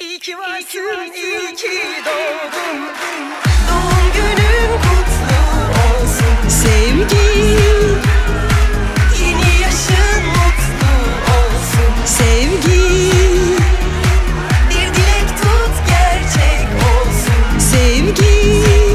İyi ki varsın, iyi ki, iyi ki doğdun. Doğum günün kutlu olsun. Sevgi. Yeni yaşın mutlu olsun. Sevgi. Bir dilek tut gerçek olsun. Sevgi.